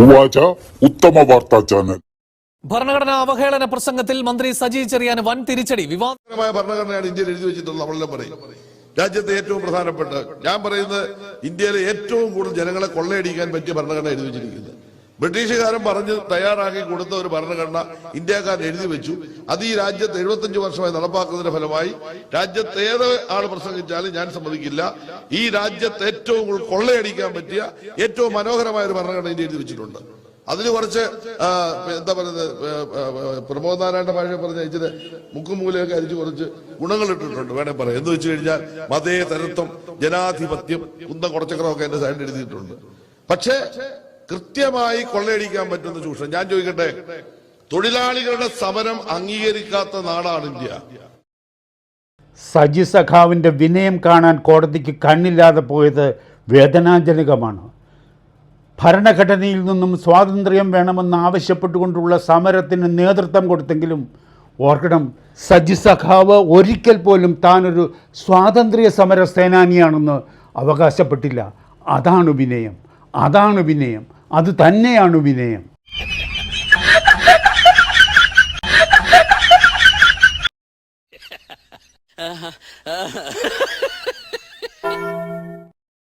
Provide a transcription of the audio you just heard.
ഉവാച ഉത്തമ വാർത്താ ചാനൽ. ഭരണഘടനാ അവഹേളന പ്രസംഗത്തിൽ മന്ത്രി സജി ചെറിയാൻ വൻ തിരിച്ചടി വിവാദമായ ഭരണഘടനയാണ് ഇന്ത്യയിൽ എഴുതി വെച്ചിട്ടുള്ളത് നമ്മളെല്ലാം പറയും. രാജ്യത്തെ ഏറ്റവും പ്രധാനപ്പെട്ട ഞാൻ പറയുന്നത് ഇന്ത്യയിലെ ഏറ്റവും കൂടുതൽ ജനങ്ങളെ കൊള്ളയടിക്കാൻ പറ്റിയ ഭരണഘടന എഴുതി വെച്ചിരിക്കുന്നത്. ബ്രിട്ടീഷുകാരൻ പറഞ്ഞ് തയ്യാറാക്കി കൊടുത്ത ഒരു ഭരണഘടന ഇന്ത്യക്കാരൻ എഴുതി വെച്ചു. അത് ഈ രാജ്യത്ത് എഴുപത്തഞ്ച് വർഷമായി നടപ്പാക്കുന്നതിന്റെ ഫലമായി രാജ്യത്ത് ഏത് ആൾ പ്രസംഗിച്ചാലും ഞാൻ സമ്മതിക്കില്ല. ഈ രാജ്യത്ത് ഏറ്റവും കൊള്ളയടിക്കാൻ പറ്റിയ ഏറ്റവും മനോഹരമായ ഒരു ഭരണഘടന ഇന്ത്യ എഴുതി വെച്ചിട്ടുണ്ട്. അതിന് കുറച്ച് എന്താ പറയുന്നത് പ്രമോദ് നാരായണ ഭാഷ പറഞ്ഞ ഇച്ചിരി മുക്കും മൂലയൊക്കെ അരിച്ച് കുറച്ച് ഗുണങ്ങൾ ഇട്ടിട്ടുണ്ട്. വേണേ പറയാം. എന്ന് വെച്ച് കഴിഞ്ഞാൽ മതേതരത്വം ജനാധിപത്യം കുന്തം കുറച്ചക്രമൊക്കെ എന്റെ സൈഡിൽ എഴുതിയിട്ടുണ്ട്. പക്ഷേ കൃത്യമായി കൊള്ളയടിക്കാൻ പറ്റുന്ന ചൂഷണം. ഞാൻ ചോദിക്കട്ടെ? തൊഴിലാളികളുടെ സമരം അംഗീകരിക്കാത്ത നാടാണ് ഇന്ത്യ. സജി സഖാവിന്റെ വിനയം കാണാൻ കോടതിക്ക് കണ്ണില്ലാതെ പോയത് വേദനാജനകമാണ്. ഭരണഘടനയിൽ നിന്നും സ്വാതന്ത്ര്യം വേണമെന്ന് ആവശ്യപ്പെട്ടുകൊണ്ടുള്ള സമരത്തിന് നേതൃത്വം കൊടുത്തെങ്കിലും ഓർക്കണം സജി സഖാവ് ഒരിക്കൽ പോലും താനൊരു സ്വാതന്ത്ര്യ സമര സേനാനിയാണെന്ന് അവകാശപ്പെട്ടില്ല. അതാണ് വിനയം. അതാണ് വിനയം. അത് തന്നെയാണ് വിനയം.